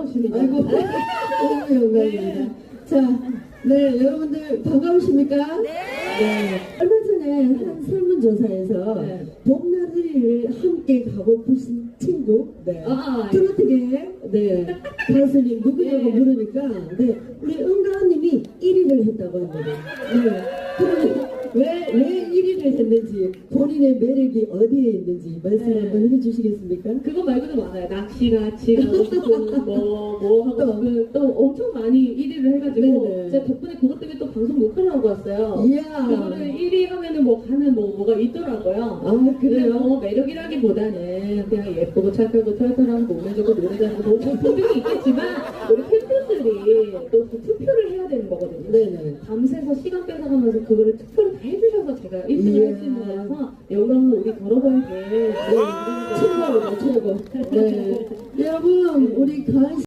아이고, 너무 영광입니다. 자, 네, 여러분들 반가우십니까? 네. 얼마 전에 한 설문조사에서 네. 봄나들이를 함께 가고픈 친구, 네. 아, 트로트계, 네. 가수님 누구냐고 네. 물으니까, 네. 우리 은가은님이 1위를 했다고 합니다. 네. 그러면 왜, 왜 1위를 했는지, 본인의 매력이 어디에 있는지 말씀 네. 한번 해주시겠습니까? 그거 말고도 많아요. 낚시 같이 가고 싶고, 뭐, 뭐 하고 또. 싶은, 또 엄청 많이 1위를 해가지고, 네네. 제가 덕분에 그것 때문에 또 방송 녹화를 하고 왔어요. 이야. 그거를 1위 하면은 뭐 가는 뭐, 뭐가 있더라고요. 아, 그래요? 뭐 매력이라기보다는 그냥 예쁘고 착하고 털털하고 몸에 좋고 노래 잘하고 뭐 분명히 있겠지만 우리 팬분들이 또그 투표를 해야 되는 거거든요. 네네. 밤새서 시간 뺏어가면서 그거를 투표를 다 해주셔서 제가 1등을 이야. 할수 있는 거라서 영광은 우리 걸어볼 게. 최고입니다, 최고. 네. 여러분, 우리 가은